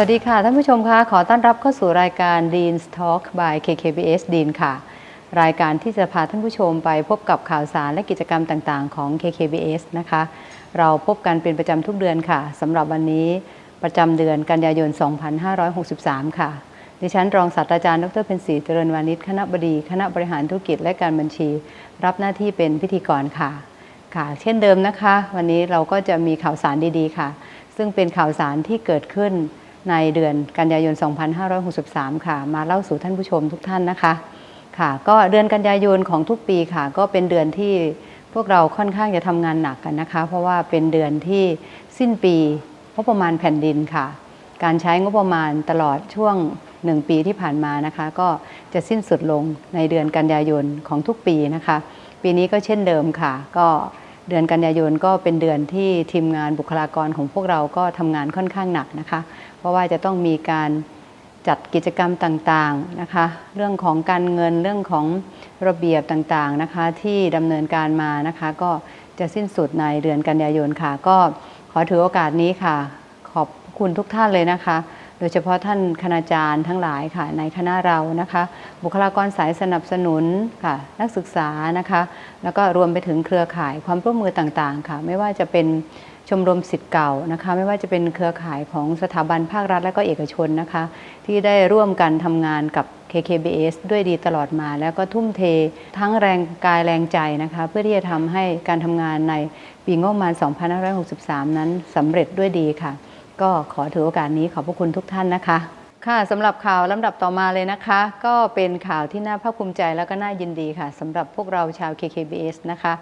วัสดีค่ะ ท่านผู้ชมคะขอต้อนรับเข้าสู่รายการ Dean's Talk by KKBS Dean ค่ะ รายการที่จะพาท่านผู้ชมไปพบกับข่าวสารและกิจกรรมต่างๆ ของ KKBS นะคะ เราพบกันเป็นประจำทุกเดือนค่ะสำหรับวันนี้ประจำเดือนกันยายน 2563 ค่ะ ดิฉันรองศาสตราจารย์ดรเพ็ญศรีเจริญวานิชคณะบดี คณะบริหารธุรกิจและการบัญชี รับหน้าที่เป็นพิธีกรค่ะ ค่ะ เช่นเดิมนะคะ วันนี้เราก็จะมีข่าวสารดีๆค่ะ ซึ่งเป็นข่าวสารที่เกิดขึ้น ในเดือนกันยายน 2563 ค่ะ มาเล่าสู่ท่านผู้ชมทุกท่านนะคะ ค่ะ ก็เดือนกันยายนของทุกปีค่ะ ก็เป็นเดือนที่พวกเราค่อนข้างจะทำงานหนักกันนะคะ เพราะว่าเป็นเดือนที่สิ้นปีงบประมาณแผ่นดินค่ะ การใช้งบประมาณตลอดช่วง1ปีที่ผ่านมานะคะ ก็จะสิ้นสุดลงในเดือนกันยายนของทุกปีนะคะ ปีนี้ก็เช่นเดิมค่ะ ก็เดือนกันยายนก็เป็นเดือนที่ทีมงานบุคลากรของพวกเราก็ทำงานค่อนข้างหนักนะคะ ราะว่าจะต้องมีการจัดกิจกรรมต่างๆนะคะ เรื่องของการเงินเรื่องของระเบียบต่างๆนะคะ ที่ดำเนินการมานะคะ ก็จะสิ้นสุดในเดือนกันยายนค่ะ ก็ขอถือโอกาสนี้ค่ะ ขอบคุณทุกท่านเลยนะคะ โดยเฉพาะท่านคณาจารย์ทั้งหลายค่ะ ในคณะเรานะคะ บุคลากรสายสนับสนุนค่ะ นักศึกษานะคะ แล้วก็รวมไปถึงเครือข่ายความร่วมมือต่างๆค่ะ ไม่ว่าจะเป็น ชมรมสิทธิ์เก่านะคะไม่ว่าจะเป็นเครือข่ายของสถาบันภาครัฐและก็เอกชนนะคะที่ได้ร่วมกันทำงานกับ KKBS ด้วยดีตลอดมา แล้วก็ทุ่มเททั้งแรงกายแรงใจนะคะเพื่อที่จะทำให้การทำงานในปีงบประมาณ 2563 นั้นสำเร็จด้วยดีค่ะ ก็ขอถือโอกาสนี้ขอบพระคุณทุกท่านนะคะค่ะสำหรับข่าวลำดับต่อมาเลยนะคะ ก็เป็นข่าวที่น่าภาคภูมิใจแล้วก็น่ายินดีค่ะสำหรับพวกเราชาว KKBS นะคะ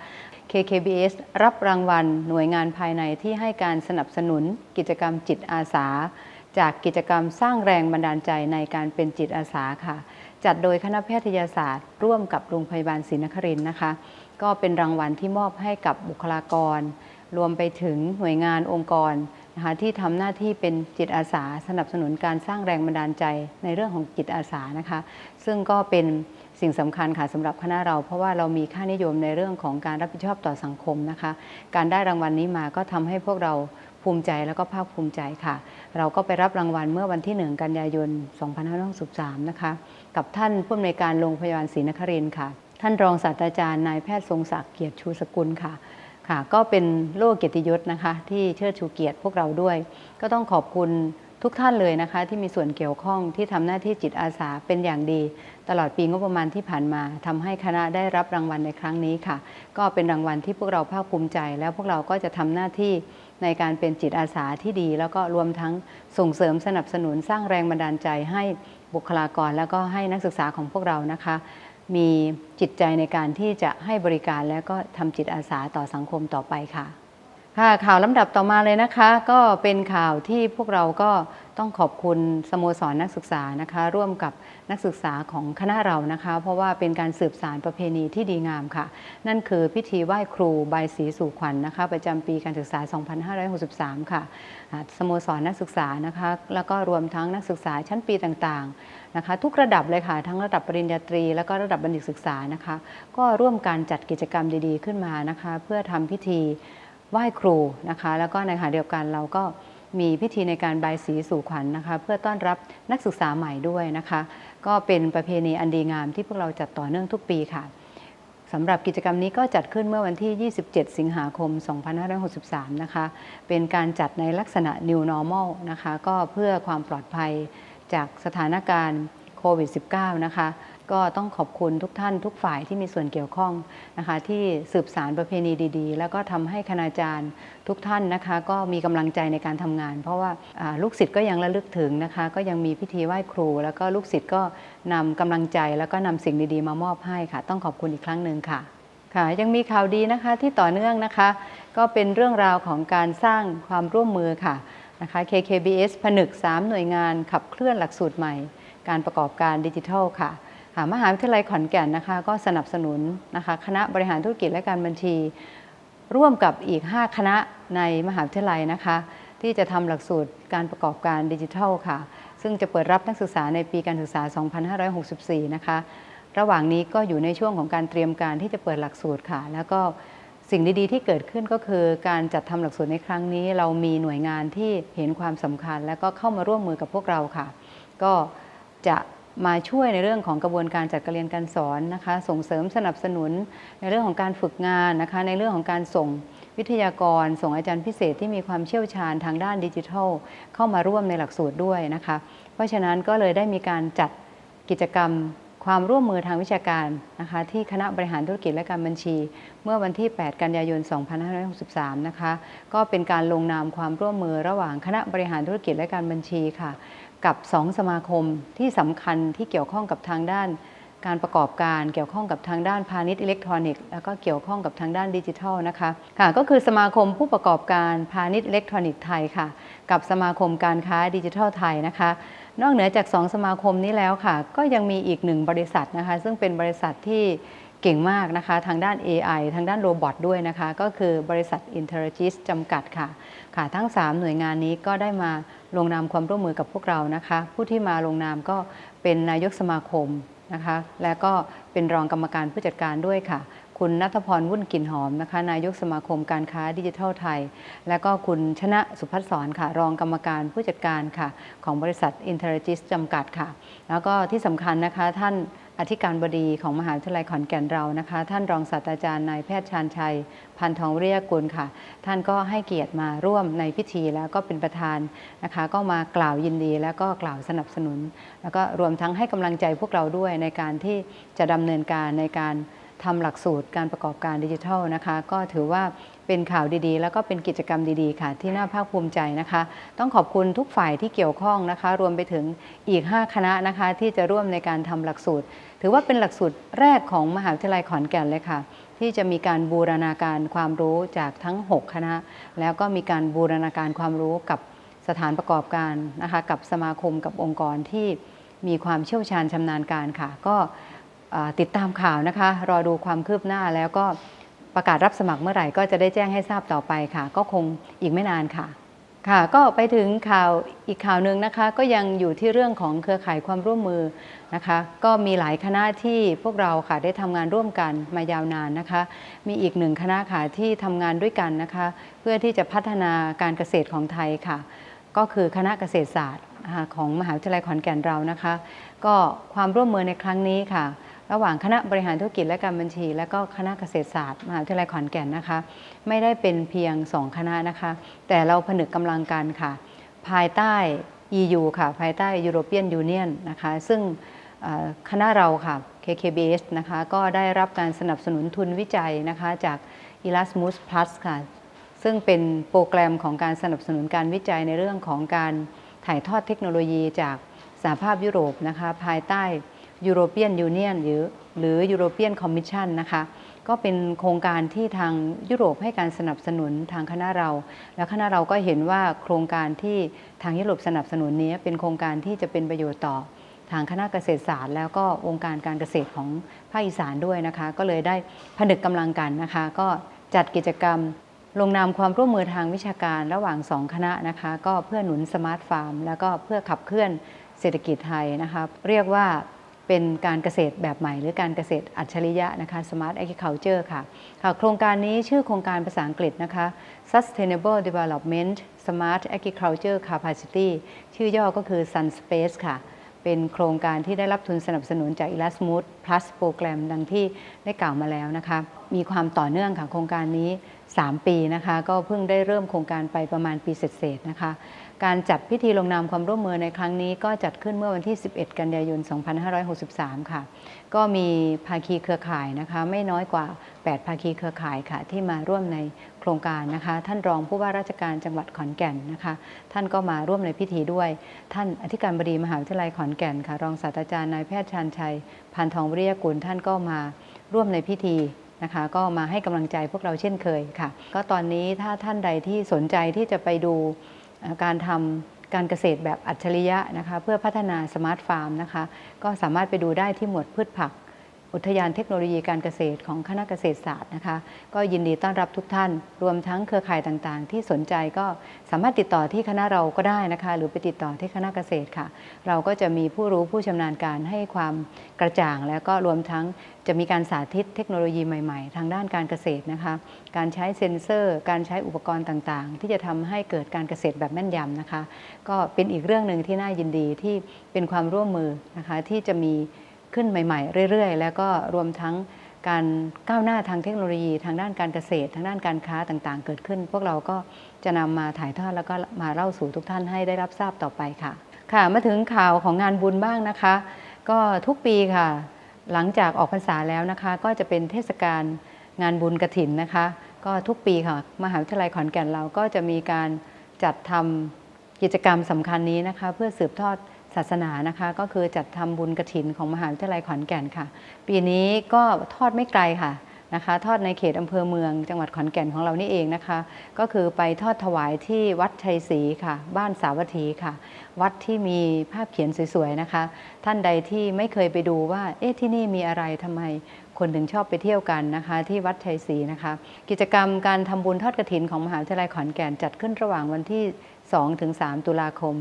KKBS รับรางวัลหน่วยงานภายในที่ให้การสนับสนุนกิจกรรมจิตอาสา จากกิจกรรมสร้างแรงบันดาลใจในการเป็นจิตอาสาค่ะ จัดโดยคณะแพทยศาสตร์ ร่วมกับโรงพยาบาลศรีนครินทร์นะคะ ก็เป็นรางวัลที่มอบให้กับบุคลากร รวมไปถึงหน่วยงานองค์กร นะคะที่ทำหน้าที่เป็นจิตอาสา สนับสนุนการสร้างแรงบันดาลใจในเรื่องของจิตอาสานะคะ ซึ่งก็เป็นสิ่งสำคัญค่ะสำหรับคณะเรา เพราะว่าเรามีค่านิยมในเรื่องของการรับผิดชอบต่อสังคมนะคะ การได้รางวัลนี้มาก็ทำให้พวกเราภูมิใจแล้วก็ภาคภูมิใจค่ะ เราก็ไปรับรางวัลเมื่อวันที่ 1 กันยายน 2563 นะคะ กับท่านผู้อำนวยการโรงพยาบาลศรีนครินทร์ค่ะ ท่านรองศาสตราจารย์นายแพทย์ทรงศักดิ์เกียรติชูสกุลค่ะ ค่ะก็เป็นโล่เกียรติยศนะคะ ที่เชิดชูเกียรติพวกเราด้วย ก็ต้องขอบคุณทุกท่านเลยนะคะ ที่มีส่วนเกี่ยวข้องที่ทำหน้าที่จิตอาสาเป็นอย่างดี ตลอดปีงบประมาณที่ผ่านมาทำให้คณะได้รับรางวัลในครั้งนี้ค่ะ ก็เป็นรางวัลที่พวกเราภาคภูมิใจ แล้วพวกเราก็จะทำหน้าที่ในการเป็นจิตอาสาที่ดี แล้วก็รวมทั้งส่งเสริมสนับสนุนสร้างแรงบันดาลใจให้บุคลากร แล้วก็ให้นักศึกษาของพวกเรานะคะ มีจิตใจในการที่จะให้บริการและก็ทำจิตอาสาต่อสังคมต่อไปค่ะ ค่ะข่าวลำดับต่อมาเลยนะคะ ก็เป็นข่าวที่พวกเราก็ต้องขอบคุณสโมสรนักศึกษานะคะ ร่วมกับนักศึกษาของคณะเรานะคะ เพราะว่าเป็นการสืบสารประเพณีที่ดีงามค่ะ นั่นคือพิธีไหว้ครูใบสีสู่ขวัญนะคะ ประจำปีการศึกษา 2563 ค่ะสโมสรนักศึกษานะคะ แล้วก็รวมทั้งนักศึกษาชั้นปีต่างๆ นะคะทุกระดับเลยค่ะ ทั้งระดับปริญญาตรี แล้วก็ระดับบัณฑิตศึกษานะคะ ก็ร่วมการจัดกิจกรรมดี ๆ ขึ้นมานะคะ เพื่อทำพิธีไหว้ครูนะคะ แล้วก็ในขณะเดียวกันเราก็มีพิธีในการบายสีสู่ขวัญนะคะ เพื่อต้อนรับนักศึกษาใหม่ด้วยนะคะ ก็เป็นประเพณีอันดีงามที่พวกเราจัดต่อเนื่องทุกปีค่ะสำหรับกิจกรรมนี้ก็จัดขึ้นเมื่อวันที่ 27 สิงหาคม 2563 นะคะ เป็นการจัดในลักษณะ New Normal นะคะ ก็เพื่อความปลอดภัย จากสถานการณ์โควิด -19 นะคะก็ต้องขอบคุณทุกท่านทุกฝ่ายที่มีส่วนเกี่ยวข้องนะคะที่สืบสารประเพณีดีๆ แล้วก็ทำให้คณาจารย์ทุกท่านนะคะก็มีกำลังใจในการทำงาน เพราะว่าอ่าลูกศิษย์ก็ยังระลึกถึงนะคะก็ยังมีพิธีไหว้ครู แล้วก็ลูกศิษย์ก็นำกำลังใจแล้วก็นำสิ่งดีๆ มามอบให้ค่ะ ต้องขอบคุณอีกครั้งหนึ่งค่ะค่ะยังมีข่าวดีนะคะที่ต่อเนื่องนะคะ ก็เป็นเรื่องราวของการสร้างความร่วมมือค่ะ นะคะ KKBS ผนึก 3 หน่วยงานขับเคลื่อนหลักสูตรใหม่ การประกอบการดิจิทัลค่ะมหาวิทยาลัยขอนแก่นนะคะก็สนับสนุนนะคะคณะบริหารธุรกิจและการบัญชี ร่วมกับอีก 5 คณะในมหาวิทยาลัยนะคะ ที่จะทำหลักสูตรการประกอบการดิจิทัลค่ะ ซึ่งจะเปิดรับนักศึกษาในปีการศึกษา 2564 นะคะ ระหว่างนี้ก็อยู่ในช่วงของการเตรียมการที่จะเปิดหลักสูตรค่ะ แล้วก็ สิ่งดีๆ ที่เกิดขึ้นก็คือการจัดทำหลักสูตรในครั้งนี้ เรามีหน่วยงานที่เห็นความสำคัญ และก็เข้ามาร่วมมือกับพวกเราค่ะ ก็จะมาช่วยในเรื่องของกระบวนการจัดการเรียนการสอนนะคะ ส่งเสริมสนับสนุนในเรื่องของการฝึกงานนะคะ ในเรื่องของการส่งวิทยากร ส่งอาจารย์พิเศษที่มีความเชี่ยวชาญทางด้านดิจิทัล เข้ามาร่วมในหลักสูตรด้วยนะคะ เพราะฉะนั้นก็เลยได้มีการจัดกิจกรรม ความร่วมมือทางวิชาการนะคะที่คณะบริหารธุรกิจและการบัญชี เมื่อวันที่ 8 กันยายน 2563 นะคะก็เป็นการลงนามความร่วมมือระหว่างคณะบริหารธุรกิจและการบัญชีค่ะ กับ 2 สมาคมที่สำคัญที่เกี่ยวข้องกับทางด้านการประกอบการเกี่ยวข้องกับทางด้านพาณิชย์อิเล็กทรอนิกส์แล้วก็เกี่ยวข้องกับทางด้านดิจิทัลนะคะค่ะก็คือสมาคมผู้ประกอบการพาณิชย์อิเล็กทรอนิกส์ไทยค่ะ กับสมาคมการค้าดิจิทัลไทยนะคะ นอกเหนือจาก 2 สมาคมนี้แล้วค่ะ ก็ยังมีอีกหนึ่งบริษัทนะคะ ซึ่งเป็นบริษัทที่เก่งมากนะคะ ทางด้าน AI ทางด้านโรบอทด้วยนะคะ ก็คือบริษัท i n t e r g i s จำกัดค่ะ ค่ะทั้ง 3 หน่วยงานนี้ก็ได้มาลงนามความร่วมมือกับพวกเรานะคะ ผู้ที่มาลงนามก็เป็นนายกสมาคมนะคะ และก็เป็นรองกรรมการผู้จัดการด้วยค่ะ คุณนัทพรวุ่นกลิ่นหอมนะคะนายกสมาคมการค้าดิจิทัลไทย และก็คุณชนะสุพัฒสอนค่ะ รองกรรมการผู้จัดการค่ะ ของบริษัท Interagis จำกัดค่ะ แล้วก็ที่สำคัญนะคะท่านอธิการบดีของมหาวิทยาลัยขอนแก่นเรานะคะ ท่านรองศาสตราจารย์นายแพทย์ชาญชัย พันทองวิริยกุลค่ะ ท่านก็ให้เกียรติมาร่วมในพิธีแล้วก็เป็นประธานนะคะ ก็มากล่าวยินดีแล้วก็กล่าวสนับสนุน แล้วก็รวมทั้งให้กำลังใจพวกเราด้วยในการที่จะดำเนินการในการ ทำหลักสูตรการประกอบการดิจิทัลนะคะ ก็ถือว่าเป็นข่าวดีๆ แล้วก็เป็นกิจกรรมดีๆ ค่ะ ที่น่าภาคภูมิใจนะคะ ต้องขอบคุณทุกฝ่ายที่เกี่ยวข้องนะคะ รวมไปถึงอีก 5 คณะนะคะ ที่จะร่วมในการทำหลักสูตร ถือว่าเป็นหลักสูตรแรกของมหาวิทยาลัยขอนแก่นเลยค่ะ ที่จะมีการบูรณาการความรู้จากทั้ง 6 คณะ แล้วก็มีการบูรณาการความรู้กับสถานประกอบการนะคะ กับสมาคมกับองค์กรที่มีความเชี่ยวชาญชำนาญการค่ะ ก็ ติดตามข่าวนะคะ รอดูความคืบหน้าแล้วก็ประกาศรับสมัครเมื่อไหร่ก็จะได้แจ้งให้ทราบต่อไปค่ะ ก็คงอีกไม่นานค่ะ ค่ะ ก็ไปถึงข่าวอีกข่าวหนึ่งนะคะ ก็ยังอยู่ที่เรื่องของเครือข่ายความร่วมมือนะคะ ก็มีหลายคณะที่พวกเราค่ะได้ทำงานร่วมกันมายาวนานนะคะ มีอีกหนึ่งคณะค่ะที่ทำงานด้วยกันนะคะ เพื่อที่จะพัฒนาการเกษตรของไทยค่ะ ก็คือคณะเกษตรศาสตร์ของมหาวิทยาลัยขอนแก่นเรานะคะ ก็ความร่วมมือในครั้งนี้ค่ะ ระหว่างคณะบริหารธุรกิจและการบัญชี และก็คณะเกษตรศาสตร์มหาวิทยาลัยขอนแก่นนะคะ ไม่ได้เป็นเพียง 2 คณะนะคะ แต่เราผนึกกำลังกันค่ะ ภายใต้ EU ค่ะ ภายใต้ European Union นะคะ ซึ่งคณะเราค่ะ KKBS นะคะก็ได้รับการสนับสนุนทุนวิจัยนะคะจาก Erasmus Plus ค่ะ ซึ่งเป็นโปรแกรมของการสนับสนุนการวิจัยในเรื่องของการถ่ายทอดเทคโนโลยีจากสหภาพยุโรปนะคะภายใต้ European Union หรือหรือ European Commission นะคะก็เป็นโครงการที่ทางยุโรปให้การสนับสนุนทางคณะเรา แล้วคณะเราก็เห็นว่าโครงการที่ทางยุโรปสนับสนุนนี้เป็นโครงการที่จะเป็นประโยชน์ต่อทางคณะเกษตรศาสตร์ แล้วก็องค์การการเกษตรของภาคอีสานด้วยนะคะ ก็เลยได้ผนึกกำลังกันนะคะ ก็จัดกิจกรรมลงนามความร่วมมือทางวิชาการระหว่างสองคณะนะคะ ก็เพื่อหนุนสมาร์ทฟาร์ม แล้วก็เพื่อขับเคลื่อนเศรษฐกิจไทยนะคะเรียกว่า เป็นการเกษตรแบบใหม่ หรือการเกษตรอัจฉริยะนะคะ Smart Agriculture ค่ะค่ะ โครงการนี้ชื่อโครงการภาษาอังกฤษนะคะ Sustainable Development Smart Agriculture Capacity ชื่อย่อก็คือ Sun Space ค่ะ เป็นโครงการที่ได้รับทุนสนับสนุนจาก Erasmus Plus โปรแกรมดังที่ได้กล่าวมาแล้วนะคะ มีความต่อเนื่องค่ะโครงการนี้ 3 ปีนะคะ ก็เพิ่งได้เริ่มโครงการไปประมาณปีเศษๆนะคะ การจัดพิธีลงนามความร่วมมือในครั้งนี้ก็จัดขึ้นเมื่อวันที่ 11 กันยายน 2563 ค่ะ ก็มีภาคีเครือข่ายนะคะไม่น้อยกว่า 8 ภาคีเครือข่ายค่ะ ที่มาร่วมในโครงการนะคะ ท่านรองผู้ว่าราชการจังหวัดขอนแก่นนะคะ ท่านก็มาร่วมในพิธีด้วย ท่านอธิการบดีมหาวิทยาลัยขอนแก่นค่ะ รองศาสตราจารย์นายแพทย์ชาญชัยพันทองวิริยกุลท่านก็มาร่วมในพิธีนะคะก็มาให้กำลังใจพวกเราเช่นเคยค่ะ ก็ตอนนี้ถ้าท่านใดที่สนใจที่จะไปดู การทำการเกษตรแบบอัจฉริยะนะคะเพื่อพัฒนาสมาร์ทฟาร์มนะคะก็สามารถไปดูได้ที่หมวดพืชผัก อุทยานเทคโนโลยีการเกษตรของคณะเกษตรศาสตร์นะคะ ก็ยินดีต้อนรับทุกท่าน รวมทั้งเครือข่ายต่างๆ ที่สนใจก็สามารถติดต่อที่คณะเราก็ได้นะคะ หรือไปติดต่อที่คณะเกษตรค่ะ เราก็จะมีผู้รู้ผู้ชำนาญการให้ความกระจ่าง แล้วก็รวมทั้งจะมีการสาธิตเทคโนโลยีใหม่ๆ ทางด้านการเกษตรนะคะ การใช้เซ็นเซอร์ การใช้อุปกรณ์ต่างๆ ที่จะทำให้เกิดการเกษตรแบบแม่นยำนะคะ ก็เป็นอีกเรื่องหนึ่งที่น่ายินดีที่เป็นความร่วมมือนะคะที่จะมี ขึ้นใหม่ ๆ เรื่อย ๆ แล้วก็รวมทั้งการก้าวหน้าทางเทคโนโลยี ทางด้านการเกษตร ทางด้านการค้าต่างๆ เกิดขึ้น พวกเราก็จะนำมาถ่ายทอดแล้วก็มาเล่าสู่ทุกท่านให้ได้รับทราบต่อไปค่ะ ค่ะมาถึงข่าวของงานบุญบ้างนะคะ ก็ทุกปีค่ะ หลังจากออกพรรษาแล้วนะคะ ก็จะเป็นเทศกาลงานบุญกระถินนะคะ ก็ทุกปีค่ะมหาวิทยาลัยขอนแก่นเราก็จะมีการจัดทำกิจกรรมสำคัญนี้นะคะ เพื่อสืบทอด ศาสนานะคะก็คือจัดทำบุญกระถินของมหาวิทยาลัยขอนแก่นค่ะ ปีนี้ก็ทอดไม่ไกลค่ะนะคะทอดในเขตอำเภอเมืองจังหวัดขอนแก่นของเรานี่เองนะคะ ก็คือไปทอดถวายที่วัดชัยศรีค่ะ บ้านสาวัตถีค่ะ วัดที่มีภาพเขียนสวยๆนะคะ ท่านใดที่ไม่เคยไปดูว่าเอ๊ะที่นี่มีอะไรทำไมคนถึงชอบไปเที่ยวกันนะคะ ที่วัดชัยศรีนะคะ กิจกรรมการทำบุญทอดกระถินของมหาวิทยาลัยขอนแก่นจัดขึ้นระหว่างวันที่ 2ถึง3ตุลาคม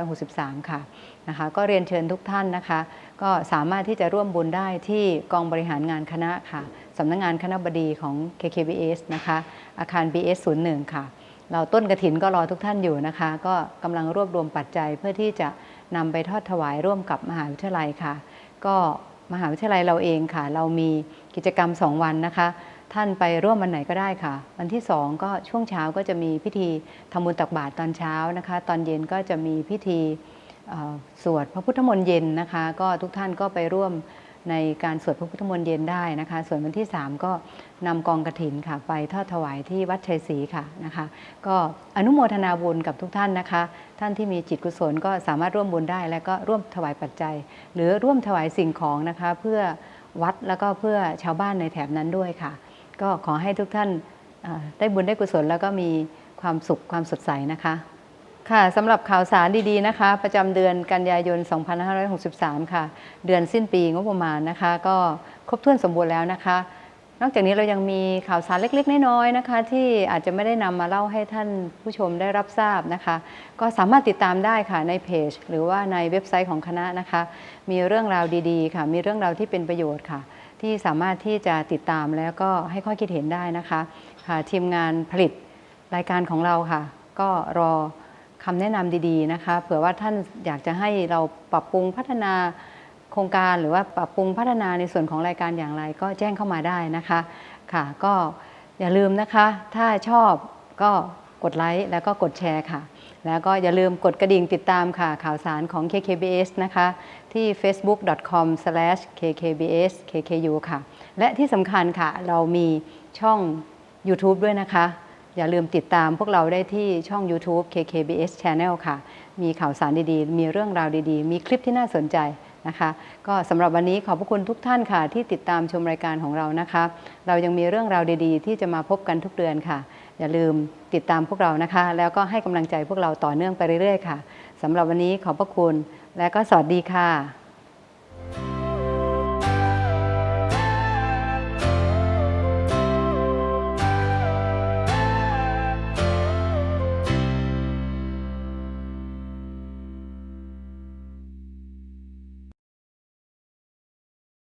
2563 ค่ะนะคะก็เรียนเชิญทุกท่านนะคะ ก็สามารถที่จะร่วมบุญได้ที่กองบริหารงานคณะค่ะสำนักงงานคณะบดีของ KKBS นะคะ อาคาร BS 01 ค่ะ เราต้นกระถินก็รอทุกท่านอยู่นะคะ ก็กำลังรวบรวมปัจจัยเพื่อที่จะนำไปทอดถวายร่วมกับมหาวิทยาลัยค่ะ ก็มหาวิทยาลัยเราเองค่ะ เรามีกิจกรรม 2 วันนะคะ ท่านไปร่วมวันไหนก็ได้ค่ะ วันที่2ก็ช่วงเช้าก็จะมีพิธีทำบุญตักบาตรตอนเช้านะคะ ตอนเย็นก็จะมีพิธีสวดพระพุทธมนต์เย็นนะคะ ก็ทุกท่านก็ไปร่วมในการสวดพระพุทธมนต์เย็นได้นะคะ ส่วนวันที่ 3 ก็นำกองกระถินค่ะ ไปทอดถวายที่วัดชัยศรีค่ะนะคะ ก็อนุโมทนาบุญกับทุกท่านนะคะ ท่านที่มีจิตกุศลก็สามารถร่วมบุญได้ และก็ร่วมถวายปัจจัย หรือร่วมถวายสิ่งของนะคะ เพื่อวัดแล้วก็เพื่อชาวบ้านในแถบนั้นด้วยค่ะ ก็ขอให้ทุกท่านได้บุญได้กุศลแล้วก็มีความสุขความสดใสนะคะ ค่ะสำหรับข่าวสารดีๆนะคะ ประจำเดือนกันยายน 2563 ค่ะ เดือนสิ้นปีงบประมาณนะคะ ก็ครบถ้วนสมบูรณ์แล้วนะคะ นอกจากนี้เรายังมีข่าวสารเล็กๆ น้อยๆนะคะ ที่อาจจะไม่ได้นำมาเล่าให้ท่านผู้ชมได้รับทราบนะคะ ก็สามารถติดตามได้ค่ะในเพจ หรือว่าในเว็บไซต์ของคณะนะคะ มีเรื่องราวดีๆ ค่ะ มีเรื่องราวที่เป็นประโยชน์ค่ะ ที่สามารถที่จะติดตามแล้วก็ให้ข้อคิดเห็นได้นะคะค่ะทีมงานผลิตรายการของเราค่ะ ก็รอคำแนะนำดีๆนะคะเผื่อว่าท่านอยากจะให้เราปรับปรุงพัฒนาโครงการหรือว่าปรับปรุงพัฒนาในส่วนของรายการอย่างไรก็แจ้งเข้ามาได้นะคะค่ะ ก็อย่าลืมนะคะ ถ้าชอบก็กดไลค์แล้วก็กดแชร์ค่ะ แล้วก็อย่าลืมกดกระดิ่งติดตามค่ะข่าวสารของ KKBS นะคะ ที่ facebook.com/kkbskku ค่ะ และที่สำคัญค่ะ เรามีช่อง YouTube ด้วยนะคะ อย่าลืมติดตามพวกเราได้ที่ช่อง YouTube KKBS Channel ค่ะ มีข่าวสารดีๆ มีเรื่องราวดีๆ มีคลิปที่น่าสนใจ นะคะก็สำหรับวันนี้ขอบพระคุณทุกท่านค่ะ ที่ติดตามชมรายการของเรานะคะ เรายังมีเรื่องราวดีๆ ที่จะมาพบกันทุกเดือนค่ะ อย่าลืมติดตามพวกเรานะคะ แล้วก็ให้กำลังใจพวกเราต่อเนื่องไปเรื่อยๆ ค่ะสำหรับวันนี้ขอบพระคุณและก็สวัสดีค่ะ